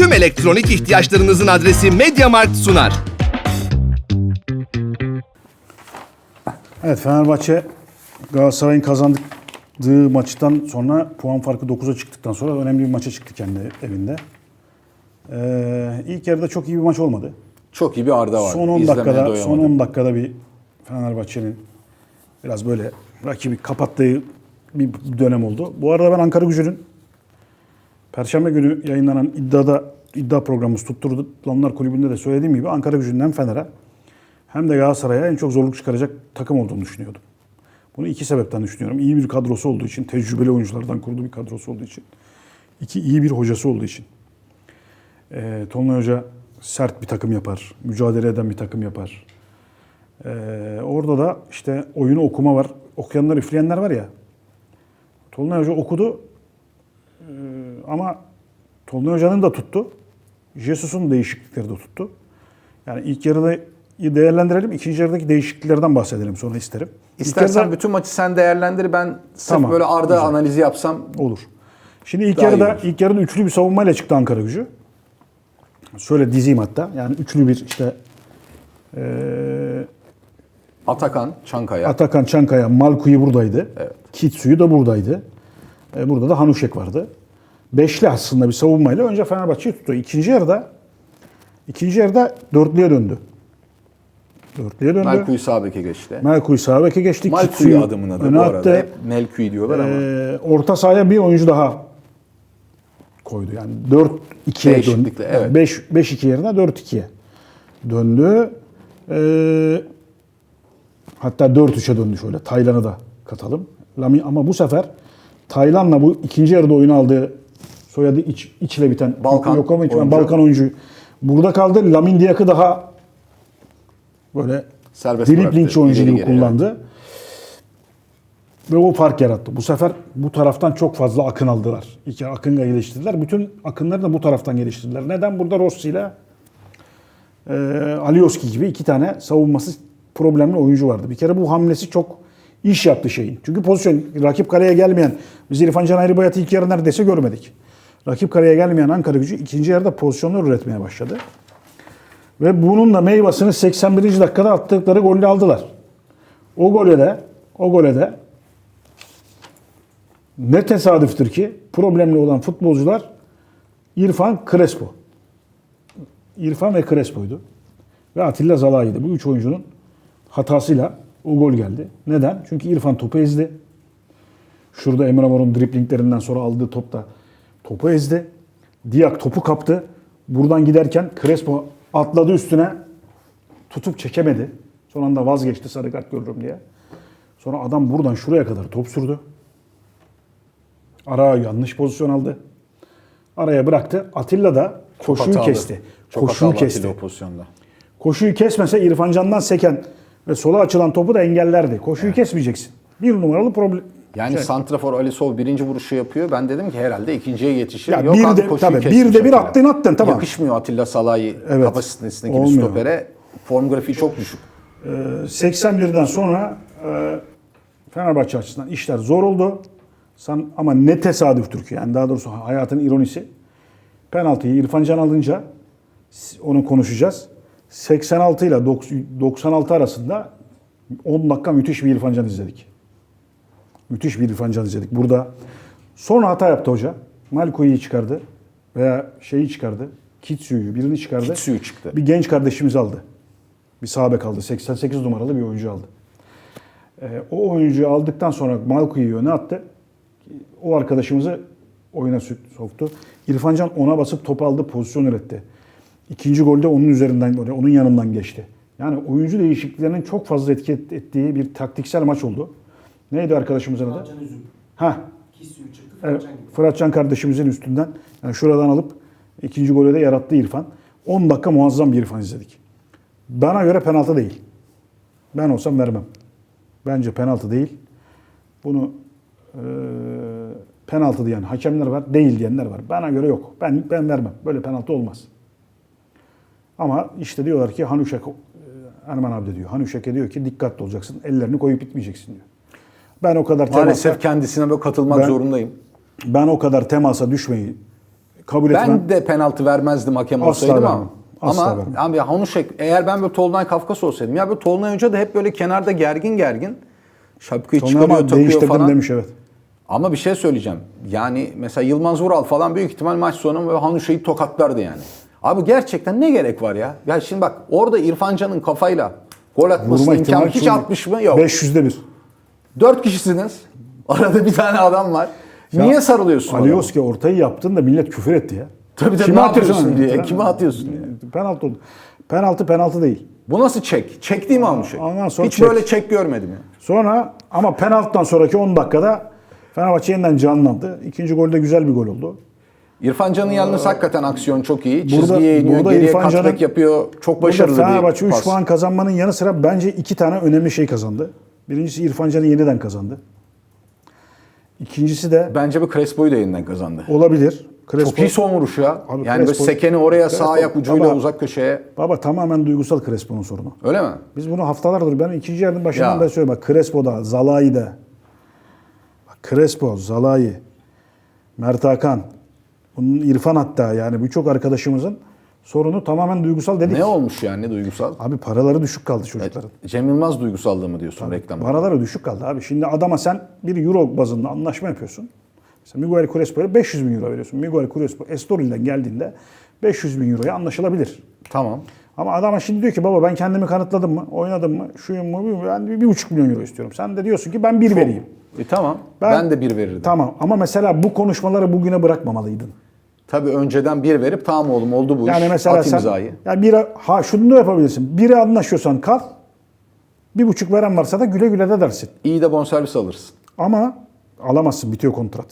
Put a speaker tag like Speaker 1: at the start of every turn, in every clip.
Speaker 1: Tüm elektronik ihtiyaçlarınızın adresi MediaMarkt sunar.
Speaker 2: Evet Fenerbahçe Galatasaray'ın kazandığı maçtan sonra puan farkı 9'a çıktıktan sonra önemli bir maça çıktı kendi evinde. Ee, ilk yarıda çok iyi bir maç olmadı.
Speaker 3: Çok iyi bir Arda var.
Speaker 2: Son 10
Speaker 3: İzlemeye
Speaker 2: dakikada
Speaker 3: doyamadım.
Speaker 2: son 10 dakikada bir Fenerbahçe'nin biraz böyle rakibi kapattığı bir dönem oldu. Bu arada ben Ankara Gücü'nün Perşembe günü yayınlanan iddiada iddia programımız tutturulanlar kulübünde de söylediğim gibi Ankara Gücü'nün hem Fener'e hem de Galatasaray'a en çok zorluk çıkaracak takım olduğunu düşünüyordum. Bunu iki sebepten düşünüyorum. İyi bir kadrosu olduğu için, tecrübeli oyunculardan kurduğu bir kadrosu olduğu için. iki iyi bir hocası olduğu için. Ee, Tolunay Hoca sert bir takım yapar, mücadele eden bir takım yapar. Ee, orada da işte oyunu okuma var. Okuyanlar, üfleyenler var ya. Tolunay Hoca okudu Ee, ama Tolunay Hoca'nın da tuttu. Jesus'un değişiklikleri de tuttu. Yani ilk yarıda değerlendirelim. ikinci yarıdaki değişikliklerden bahsedelim sonra isterim.
Speaker 3: İstersen
Speaker 2: yarıda-
Speaker 3: bütün maçı sen değerlendir. Ben sırf
Speaker 2: Tamam,
Speaker 3: böyle Arda
Speaker 2: güzel.
Speaker 3: analizi yapsam
Speaker 2: Olur. Şimdi ilk yarıda ilk yarıda üçlü bir savunmayla çıktı Ankara Gücü. Şöyle dizeyim hatta. Yani üçlü bir işte eee,
Speaker 3: Atakan, Çankaya.
Speaker 2: Atakan Çankaya, Malkuyi buradaydı.
Speaker 3: Evet.
Speaker 2: Kitsu'yu da buradaydı. E, burada da Hanuşek vardı. Beşli aslında bir savunmayla önce Fenerbahçe'yi tuttu. İkinci yarıda ikinci yarıda dörtlüye döndü. Dörtlüye döndü.
Speaker 3: Melku'yu sağ beke geçti.
Speaker 2: Melkuyi sağ beke geçti.
Speaker 3: Malku'yu
Speaker 2: Kitsu'yu
Speaker 3: adamın adı bu arada.
Speaker 2: attı.
Speaker 3: Hep Melku'yu diyorlar ama.
Speaker 2: Ee, orta sahaya bir oyuncu daha koydu. Yani 4-2'ye döndü.
Speaker 3: Evet.
Speaker 2: 5 5-2 yerine 4-2'ye döndü. Ee, hatta 4-3'e döndü şöyle. Taylan'ı da katalım. Lami ama bu sefer Taylan'la bu ikinci yarıda oyunu aldığı soyadı iç, içle biten
Speaker 3: Balkan
Speaker 2: Jokovic,
Speaker 3: oyuncu.
Speaker 2: Balkan oyuncu. Burada kaldı. Lamin Diak'ı daha böyle
Speaker 3: Serbest
Speaker 2: driblingçi
Speaker 3: bıraktı,
Speaker 2: oyuncu gibi kullandı. Ve o fark yarattı. Bu sefer bu taraftan çok fazla akın aldılar. İki akınla geliştirdiler. Bütün akınları da bu taraftan geliştirdiler. Neden? Burada Rossi ile e, Alioski gibi iki tane savunması problemli oyuncu vardı. Bir kere bu hamlesi çok iş yaptı şeyin. Çünkü pozisyon rakip kaleye gelmeyen, biz İrfan Can Ayrıbayat'ı ilk yarı neredeyse görmedik. Rakip kaleye gelmeyen Ankara gücü ikinci yarıda pozisyonlar üretmeye başladı. Ve bunun da meyvasını 81. dakikada attıkları golle aldılar. O gole de o gole de ne tesadüftür ki problemli olan futbolcular İrfan Crespo. İrfan ve Crespo'ydu. Ve Atilla Zalai'ydi. Bu üç oyuncunun hatasıyla o gol geldi. Neden? Çünkü İrfan topu ezdi. Şurada Emre Mor'un driplinglerinden sonra aldığı topta topu ezdi. Diak topu kaptı. Buradan giderken Crespo atladı üstüne. Tutup çekemedi. Son anda vazgeçti sarı kart görürüm diye. Sonra adam buradan şuraya kadar top sürdü. Ara yanlış pozisyon aldı. Araya bıraktı. Atilla da koşuyu
Speaker 3: hatalı.
Speaker 2: kesti.
Speaker 3: Çok
Speaker 2: koşuyu kesti.
Speaker 3: O pozisyonda.
Speaker 2: Koşuyu kesmese İrfan Can'dan seken ve sola açılan topu da engellerdi. Koşuyu kesmeyeceksin. Bir numaralı problem.
Speaker 3: Yani
Speaker 2: Şey.
Speaker 3: Santrafor Ali Sol birinci vuruşu yapıyor. Ben dedim ki herhalde ikinciye yetişir.
Speaker 2: Ya
Speaker 3: Yok
Speaker 2: bir
Speaker 3: abi
Speaker 2: de-
Speaker 3: koşuyu
Speaker 2: tabii, bir de bir attın, attın, tamam.
Speaker 3: Yakışmıyor Atilla Salahi
Speaker 2: Evet.
Speaker 3: kapasitesindeki bir
Speaker 2: Olmuyor.
Speaker 3: stopere. Form grafiği çok düşük.
Speaker 2: 81'den sonra e, Fenerbahçe açısından işler zor oldu. San, ama ne tesadüftür ki yani daha doğrusu hayatın ironisi. Penaltıyı İrfan Can alınca onu konuşacağız. 86 ile 96 arasında 10 dakika müthiş bir İrfan Can izledik. Müthiş bir İrfan Can izledik. Burada sonra hata yaptı hoca. Malko'yu çıkardı veya şeyi çıkardı. Kitsu'yu birini çıkardı.
Speaker 3: Kitsu'yu çıktı.
Speaker 2: Bir genç kardeşimiz aldı. Bir sahabe kaldı. 88 numaralı bir oyuncu aldı. Ee, o oyuncuyu aldıktan sonra Malku'yu öne attı. O arkadaşımızı oyuna soktu. İrfan Can ona basıp top aldı, pozisyon üretti. İkinci golde onun üzerinden, onun yanından geçti. Yani oyuncu değişikliklerinin çok fazla etki et- ettiği bir taktiksel maç oldu. Neydi arkadaşımızın adı? Ha. Evet. Fıratcan kardeşimizin üstünden yani şuradan alıp ikinci golü de yarattı İrfan. 10 dakika muazzam bir İrfan izledik. Bana göre penaltı değil. Ben olsam vermem. Bence penaltı değil. Bunu e, penaltı diyen hakemler var, değil diyenler var. Bana göre yok. Ben ben vermem. Böyle penaltı olmaz. Ama işte diyorlar ki Hanuşek Erman abi diyor. Hanuşek'e diyor ki dikkatli olacaksın. Ellerini koyup itmeyeceksin diyor. Ben o kadar temasa-
Speaker 3: Maalesef kendisine böyle katılmak
Speaker 2: Ben-
Speaker 3: zorundayım.
Speaker 2: ben o kadar temasa düşmeyi kabul etmem.
Speaker 3: Ben de penaltı vermezdim hakem
Speaker 2: Asla
Speaker 3: olsaydım ama.
Speaker 2: vermem. Asla
Speaker 3: Ama
Speaker 2: vermem.
Speaker 3: abi Hanuşek eğer ben böyle Tolunay Kafkas olsaydım ya böyle Tolunay Hoca da hep böyle kenarda gergin gergin şapkayı
Speaker 2: Sonra
Speaker 3: çıkarıyor
Speaker 2: ama
Speaker 3: takıyor falan.
Speaker 2: demiş evet.
Speaker 3: Ama bir şey söyleyeceğim. Yani mesela Yılmaz Vural falan büyük ihtimal maç sonu böyle Hanuşek'i tokatlardı yani. Abi gerçekten ne gerek var ya? Ya şimdi bak orada İrfan Can'ın kafayla gol atmasına
Speaker 2: Vurma
Speaker 3: imkan
Speaker 2: ihtimali
Speaker 3: hiç atmış mı? Yok.
Speaker 2: 500'de bir.
Speaker 3: Dört kişisiniz. Arada bir tane adam var. Niye sarılıyorsun?
Speaker 2: Alioski ortayı yaptın da millet küfür etti ya.
Speaker 3: Tabii tabii,
Speaker 2: Kime
Speaker 3: ne
Speaker 2: atıyorsun
Speaker 3: diye, kime atıyorsun diye.
Speaker 2: Penaltı oldu. Penaltı penaltı değil.
Speaker 3: Bu nasıl çek? Çek değil mi Hanuşek?
Speaker 2: ondan sonra
Speaker 3: Hiç
Speaker 2: çek.
Speaker 3: böyle çek görmedim ya.
Speaker 2: Sonra ama penaltıdan sonraki 10 dakikada Fenerbahçe yeniden canlandı. İkinci golde güzel bir gol oldu.
Speaker 3: İrfan Can'ın yalnız hakikaten aksiyon çok iyi.
Speaker 2: Burada-
Speaker 3: Çizgiye iniyor,
Speaker 2: burada
Speaker 3: geriye
Speaker 2: İrfan Can'ın-
Speaker 3: yapıyor. Çok
Speaker 2: Burada
Speaker 3: başarılı
Speaker 2: Fenerbahçe
Speaker 3: bir
Speaker 2: 3
Speaker 3: pas.
Speaker 2: puan kazanmanın yanı sıra bence iki tane önemli şey kazandı. Birincisi İrfan Can'ı yeniden kazandı. İkincisi de
Speaker 3: Bence bu Crespo'yu da yeniden kazandı.
Speaker 2: olabilir. Crespo,
Speaker 3: Çok iyi son vuruş ya.
Speaker 2: Abi
Speaker 3: yani böyle
Speaker 2: Crespo-
Speaker 3: sekeni oraya sağ
Speaker 2: Crespo-
Speaker 3: ayak ucuyla
Speaker 2: Baba-
Speaker 3: uzak köşeye.
Speaker 2: Baba tamamen duygusal Crespo'nun sorunu.
Speaker 3: Öyle mi?
Speaker 2: Biz bunu haftalardır ben ikinci yarının başından
Speaker 3: Ya.
Speaker 2: beri söylüyorum. Bak Crespo'da, Zalai'de. Bak Crespo, Zalai, Mert Hakan, bunun İrfan hatta yani birçok arkadaşımızın sorunu tamamen duygusal dedik.
Speaker 3: Ne olmuş yani duygusal?
Speaker 2: Abi paraları düşük kaldı çocukların.
Speaker 3: Cem Yılmaz duygusallığı mı diyorsun reklamda?
Speaker 2: Paraları düşük kaldı abi. Şimdi adama sen bir euro bazında anlaşma yapıyorsun. Mesela Miguel Crespo'ya 500 bin euro veriyorsun. Miguel Crespo Estoril'den geldiğinde 500 bin euroya anlaşılabilir.
Speaker 3: Tamam.
Speaker 2: Ama adam şimdi diyor ki baba ben kendimi kanıtladım mı? Oynadım mı? Şuyum mu? Ben bir, buçuk milyon euro istiyorum. Sen de diyorsun ki ben bir vereyim.
Speaker 3: E, tamam. Ben, de bir verirdim.
Speaker 2: Tamam ama mesela bu konuşmaları bugüne bırakmamalıydın.
Speaker 3: Tabii önceden bir verip tamam oğlum oldu bu
Speaker 2: Yani
Speaker 3: iş.
Speaker 2: mesela
Speaker 3: At
Speaker 2: sen
Speaker 3: imzayı.
Speaker 2: ya bir ha şunu da yapabilirsin. Biri anlaşıyorsan kal. Bir buçuk veren varsa da güle güle de dersin.
Speaker 3: İyi de bonservis alırsın.
Speaker 2: Ama alamazsın bitiyor kontrat.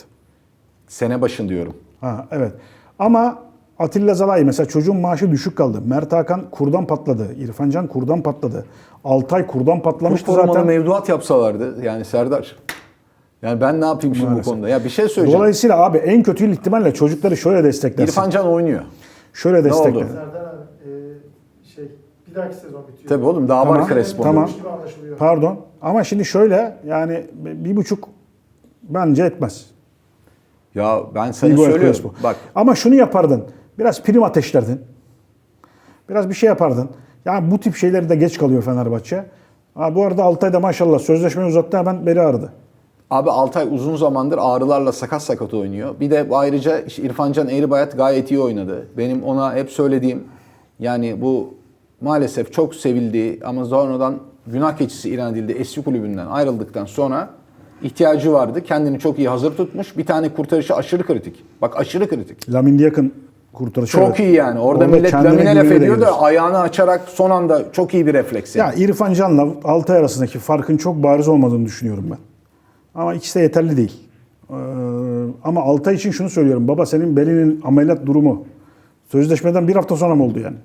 Speaker 3: Sene başın diyorum.
Speaker 2: Ha evet. Ama Atilla Zalai mesela çocuğun maaşı düşük kaldı. Mert Hakan kurdan patladı. İrfan Can kurdan patladı. Altay kurdan patlamıştı
Speaker 3: formalı
Speaker 2: zaten.
Speaker 3: mevduat yapsalardı yani Serdar. Yani ben ne yapayım şimdi
Speaker 2: Maalesef.
Speaker 3: bu konuda? Ya bir şey söyleyeceğim.
Speaker 2: Dolayısıyla abi en kötü ihtimalle çocukları şöyle desteklersin.
Speaker 3: İrfan Can oynuyor.
Speaker 2: şöyle destekler.
Speaker 3: oldu?
Speaker 4: Serdar abi e, şey bir dahaki sezon bitiyor.
Speaker 3: Tabii oğlum daha
Speaker 2: Tamam,
Speaker 3: var
Speaker 2: tamam.
Speaker 4: Gibi anlaşılıyor.
Speaker 2: Pardon. Ama şimdi şöyle yani bir buçuk bence etmez.
Speaker 3: Ya ben sana
Speaker 2: Miguel
Speaker 3: söylüyorum.
Speaker 2: Crespo.
Speaker 3: Bak
Speaker 2: Ama şunu yapardın. Biraz prim ateşlerdin. Biraz bir şey yapardın. Yani bu tip şeyleri de geç kalıyor Fenerbahçe. Ha, bu arada Altay'da maşallah sözleşmeyi uzattı hemen beli ağrıdı.
Speaker 3: Abi Altay uzun zamandır ağrılarla sakat sakat oynuyor. Bir de ayrıca işte İrfan Can Eğribayat gayet iyi oynadı. Benim ona hep söylediğim yani bu maalesef çok sevildiği ama sonradan günah keçisi ilan edildi eski kulübünden ayrıldıktan sonra ihtiyacı vardı. Kendini çok iyi hazır tutmuş. Bir tane kurtarışı aşırı kritik. Bak aşırı kritik.
Speaker 2: Lamin yakın kurtarışı.
Speaker 3: Çok
Speaker 2: evet.
Speaker 3: iyi yani. Orada,
Speaker 2: Orada
Speaker 3: millet lamine laf ediyor da ayağını açarak son anda çok iyi bir refleks. Yani.
Speaker 2: Ya İrfan Can'la Altay arasındaki farkın çok bariz olmadığını düşünüyorum ben. Ama ikisi de yeterli değil. Ee, ama Altay için şunu söylüyorum. Baba senin belinin ameliyat durumu sözleşmeden bir hafta sonra mı oldu yani?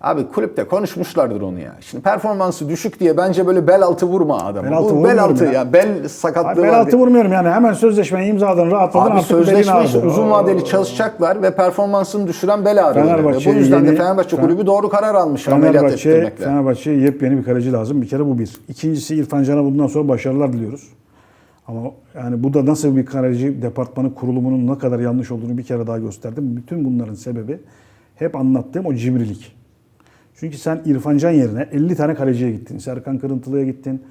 Speaker 3: Abi kulüpte konuşmuşlardır onu ya. Şimdi performansı düşük diye bence böyle bel altı vurma adamı.
Speaker 2: Bel altı
Speaker 3: Bu bel altı ya.
Speaker 2: ya.
Speaker 3: Bel sakatlığı
Speaker 2: Abi ben
Speaker 3: var.
Speaker 2: altı
Speaker 3: diye.
Speaker 2: vurmuyorum yani. Hemen sözleşmeyi imzaladın, rahatladın
Speaker 3: Abi
Speaker 2: artık
Speaker 3: sözleşme işte uzun vadeli çalışacaklar ve performansını düşüren bel ağrıları.
Speaker 2: Fenerbahçe
Speaker 3: bu yüzden de
Speaker 2: yeni-
Speaker 3: Fenerbahçe
Speaker 2: Fen-
Speaker 3: kulübü doğru karar almış ameliyat
Speaker 2: Fenerbahçe,
Speaker 3: ettirmekle.
Speaker 2: Fenerbahçe'ye yepyeni bir kaleci lazım. Bir kere bu bir. İkincisi İrfan Can'a bundan sonra başarılar diliyoruz. Ama yani bu da nasıl bir kaleci departmanı kurulumunun ne kadar yanlış olduğunu bir kere daha gösterdim. Bütün bunların sebebi hep anlattığım o cimrilik. Çünkü sen İrfan Can yerine 50 tane kaleciye gittin. Serkan Kırıntılı'ya gittin.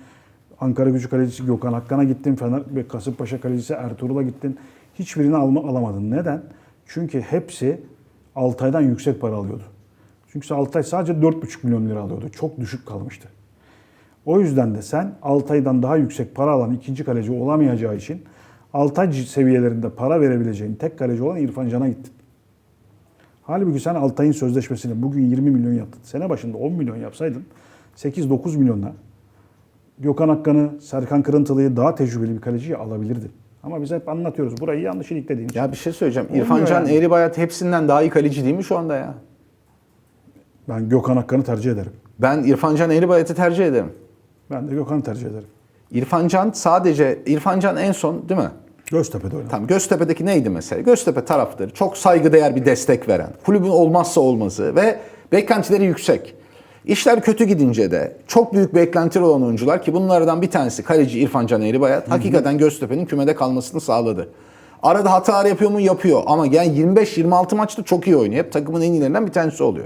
Speaker 2: Ankara Gücü kalecisi Gökhan Akkan'a gittin. Fener ve Kasımpaşa kalecisi Ertuğrul'a gittin. Hiçbirini alma, alamadın. Neden? Çünkü hepsi Altay'dan yüksek para alıyordu. Çünkü Altay sadece 4,5 milyon lira alıyordu. Çok düşük kalmıştı. O yüzden de sen Altay'dan daha yüksek para alan ikinci kaleci olamayacağı için Altay seviyelerinde para verebileceğin tek kaleci olan İrfan Can'a gittin. Halbuki sen Altay'ın sözleşmesini bugün 20 milyon yaptın. Sene başında 10 milyon yapsaydın 8-9 milyonla Gökhan Akkan'ı, Serkan Kırıntılı'yı daha tecrübeli bir kaleciyi alabilirdin. Ama biz hep anlatıyoruz. Burayı yanlış iliklediğin için.
Speaker 3: Ya bir şey söyleyeceğim.
Speaker 2: Olmuyor
Speaker 3: İrfan Can
Speaker 2: yani.
Speaker 3: Eğribayat hepsinden daha iyi kaleci değil mi şu anda ya?
Speaker 2: Ben Gökhan Akkan'ı tercih ederim.
Speaker 3: Ben İrfan Can Eğribayat'ı tercih ederim.
Speaker 2: Ben de Gökhan'ı tercih ederim.
Speaker 3: İrfan Can sadece İrfan Can en son değil mi?
Speaker 2: Göztepe'de oynadı.
Speaker 3: Tamam Göztepe'deki neydi mesela? Göztepe taraftarı çok saygıdeğer bir destek veren, kulübün olmazsa olmazı ve beklentileri yüksek. İşler kötü gidince de çok büyük beklentileri olan oyuncular ki bunlardan bir tanesi kaleci İrfan Can Eğribayat hakikaten Göztepe'nin kümede kalmasını sağladı. Arada hatalar yapıyor mu? Yapıyor. Ama yani 25-26 maçta çok iyi oynuyor. Hep takımın en iyilerinden bir tanesi oluyor.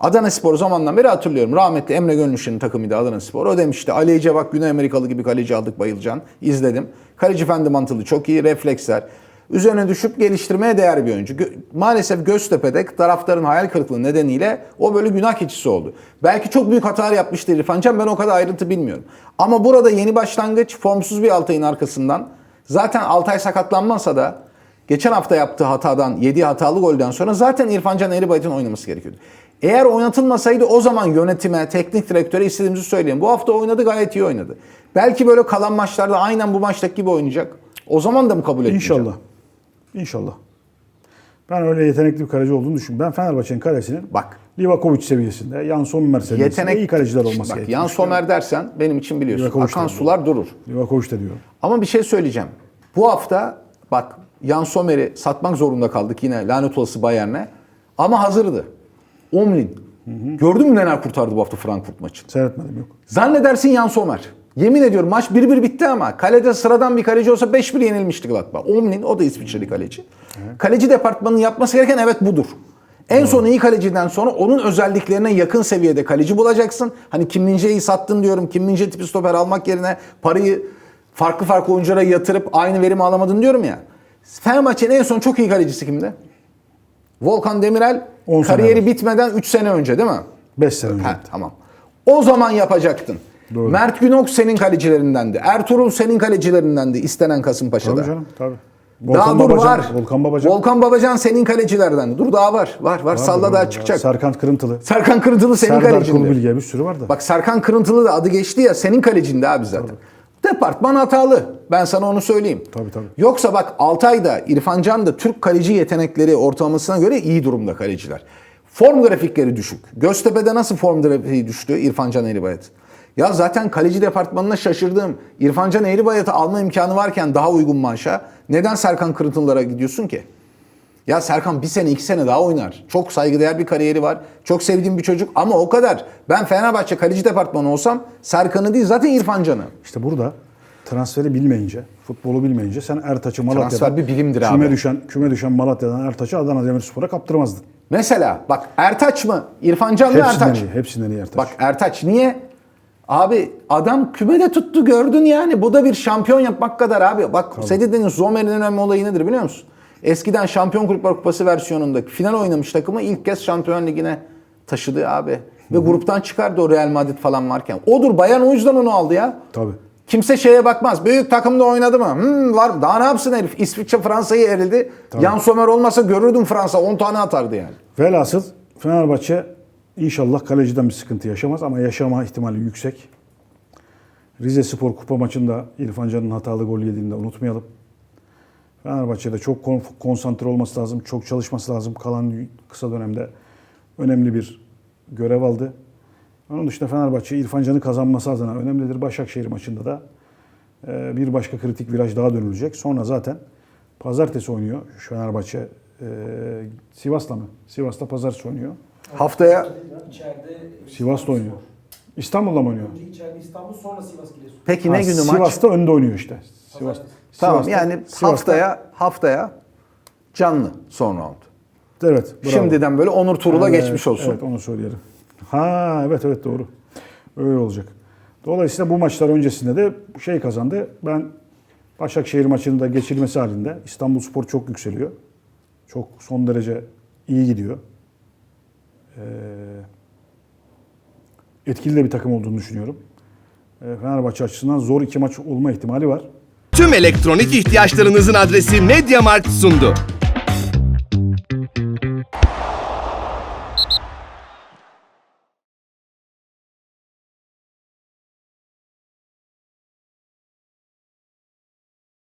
Speaker 3: Adana Spor zamandan beri hatırlıyorum. Rahmetli Emre Gönlüş'ün takımıydı Adana Spor. O demişti Ali Ece bak Güney Amerikalı gibi kaleci aldık bayılacaksın. İzledim. Kaleci fendi mantılı çok iyi. Refleksler. Üzerine düşüp geliştirmeye değer bir oyuncu. Maalesef Göztepe'de taraftarın hayal kırıklığı nedeniyle o böyle günah keçisi oldu. Belki çok büyük hatalar yapmıştı İrfan Can. Ben o kadar ayrıntı bilmiyorum. Ama burada yeni başlangıç formsuz bir Altay'ın arkasından. Zaten Altay sakatlanmasa da geçen hafta yaptığı hatadan, yediği hatalı golden sonra zaten İrfan Can Eğribayat'ın oynaması gerekiyordu. Eğer oynatılmasaydı o zaman yönetime, teknik direktöre istediğimizi söyleyeyim. Bu hafta oynadı gayet iyi oynadı. Belki böyle kalan maçlarda aynen bu maçtaki gibi oynayacak. O zaman da mı kabul etmeyeceğim?
Speaker 2: İnşallah. İnşallah. Ben öyle yetenekli bir kaleci olduğunu düşünüyorum. Ben Fenerbahçe'nin kalesinin
Speaker 3: Bak.
Speaker 2: Livakovic seviyesinde, Jan Sommer seviyesinde
Speaker 3: Yetenek
Speaker 2: iyi kaleciler olması
Speaker 3: Bak
Speaker 2: gerekiyor.
Speaker 3: Yan Somer dersen benim için biliyorsun.
Speaker 2: Livakovic
Speaker 3: Akan sular durur.
Speaker 2: Livakovic de diyorum.
Speaker 3: Ama bir şey söyleyeceğim. Bu hafta bak Yan Sommer'i satmak zorunda kaldık yine lanet olası Bayern'e. Ama hazırdı. Omlin. Gördün mü neler kurtardı bu hafta Frankfurt maçı?
Speaker 2: Seyretmedim yok.
Speaker 3: Zannedersin Yan Sommer. Yemin ediyorum maç 1-1 bitti ama kalede sıradan bir kaleci olsa 5-1 yenilmişti Gladbach. Omlin o da İsviçreli kaleci. Kaleci departmanının yapması gereken evet budur. En son iyi kaleciden sonra onun özelliklerine yakın seviyede kaleci bulacaksın. Hani Kim Min-jae'yi sattın diyorum. Kim Min-jae tipi stoper almak yerine parayı farklı farklı oyunculara yatırıp aynı verimi alamadın diyorum ya. Fenerbahçe'nin en son çok iyi kalecisi kimdi? Volkan Demirel
Speaker 2: 10 sene
Speaker 3: kariyeri
Speaker 2: evvel.
Speaker 3: bitmeden 3 sene önce değil mi?
Speaker 2: 5 sene önce.
Speaker 3: Ha, tamam. O zaman yapacaktın.
Speaker 2: Doğru.
Speaker 3: Mert Günok senin kalecilerindendi. Ertuğrul senin kalecilerindendi istenen Kasımpaşa'da.
Speaker 2: Tabii canım tabii.
Speaker 3: Daha dur var.
Speaker 2: Volkan Babacan.
Speaker 3: Volkan Babacan senin kalecilerden. Dur daha var. Var var. Salla daha çıkacak.
Speaker 2: Serkan Kırıntılı.
Speaker 3: Serkan Kırıntılı senin
Speaker 2: Serdar
Speaker 3: kalecinde.
Speaker 2: Kulubilge bir sürü var da.
Speaker 3: Bak Serkan Kırıntılı da adı geçti ya senin kalecinde abi zaten. Departman hatalı. Ben sana onu söyleyeyim.
Speaker 2: Tabii, tabii.
Speaker 3: Yoksa bak Altay'da, İrfan Can da Türk kaleci yetenekleri ortalamasına göre iyi durumda kaleciler. Form grafikleri düşük. Göztepe'de nasıl form grafiği düştü İrfan Can Eğribayat? Ya zaten kaleci departmanına şaşırdım. İrfan Can Eğribayat'ı alma imkanı varken daha uygun maaşa neden Serkan Kırıntılılara gidiyorsun ki? Ya Serkan bir sene iki sene daha oynar. Çok saygıdeğer bir kariyeri var. Çok sevdiğim bir çocuk ama o kadar. Ben Fenerbahçe kaleci departmanı olsam Serkan'ı değil zaten İrfan Can'ı.
Speaker 2: İşte burada transferi bilmeyince, futbolu bilmeyince sen Ertaç'ı Malatya'dan
Speaker 3: Transfer bir bilimdir
Speaker 2: küme
Speaker 3: abi.
Speaker 2: düşen, küme düşen Malatya'dan Ertaç'ı Adana Demirspor'a kaptırmazdın.
Speaker 3: Mesela bak Ertaç mı? İrfan Can mı
Speaker 2: Hepsinden
Speaker 3: Ertaç?
Speaker 2: iyi, hepsinden iyi Ertaç.
Speaker 3: Bak Ertaç niye? Abi adam kümede tuttu gördün yani. Bu da bir şampiyon yapmak kadar abi. Bak Sedide'nin Zomer'in önemli olayı nedir biliyor musun? Eskiden Şampiyon Kulüpler Kupası versiyonunda final oynamış takımı ilk kez Şampiyon Ligi'ne taşıdı abi. Ve gruptan çıkardı o Real Madrid falan varken. Odur Bayern o yüzden onu aldı ya.
Speaker 2: Tabii.
Speaker 3: Kimse şeye bakmaz. Büyük takımda oynadı mı? Hmm, var. Daha ne yapsın herif? İsviçre Fransa'yı erildi. Yan Sommer olmasa görürdüm Fransa 10 tane atardı yani.
Speaker 2: Velhasıl Fenerbahçe inşallah kaleciden bir sıkıntı yaşamaz ama yaşama ihtimali yüksek. Rize Spor Kupa maçında İrfan Can'ın hatalı gol yediğini de unutmayalım. Fenerbahçe'de çok kon- konsantre olması lazım, çok çalışması lazım. Kalan kısa dönemde önemli bir görev aldı. Onun dışında Fenerbahçe İrfan Can'ı kazanması adına önemlidir. Başakşehir maçında da e, bir başka kritik viraj daha dönülecek. Sonra zaten pazartesi oynuyor şu Fenerbahçe. e, Sivas'la mı? Sivas'ta pazartesi oynuyor.
Speaker 3: Haftaya
Speaker 4: İçeride
Speaker 2: Sivas'ta oynuyor. İstanbul'da mı oynuyor?
Speaker 4: Önce içeride İstanbul sonra Sivas Giresun.
Speaker 3: peki
Speaker 2: Ha,
Speaker 3: ne günü maç?
Speaker 2: Sivas'ta önde oynuyor işte. Sivas.
Speaker 3: Tamam
Speaker 2: Sivas'ta-
Speaker 3: yani
Speaker 2: Sivas'ta-
Speaker 3: haftaya haftaya canlı son round.
Speaker 2: Evet. bravo.
Speaker 3: Şimdiden böyle Onur Turul'a
Speaker 2: Evet,
Speaker 3: geçmiş olsun.
Speaker 2: Evet onu söyleyelim. Ha evet evet doğru. Öyle olacak. Dolayısıyla bu maçlar öncesinde de şey kazandı. Ben Başakşehir maçının da geçilmesi halinde İstanbul Spor çok yükseliyor. Çok son derece iyi gidiyor. Ee, etkili de bir takım olduğunu düşünüyorum. Ee, Fenerbahçe açısından zor iki maç olma ihtimali var.
Speaker 1: Tüm elektronik ihtiyaçlarınızın adresi MediaMarkt sundu.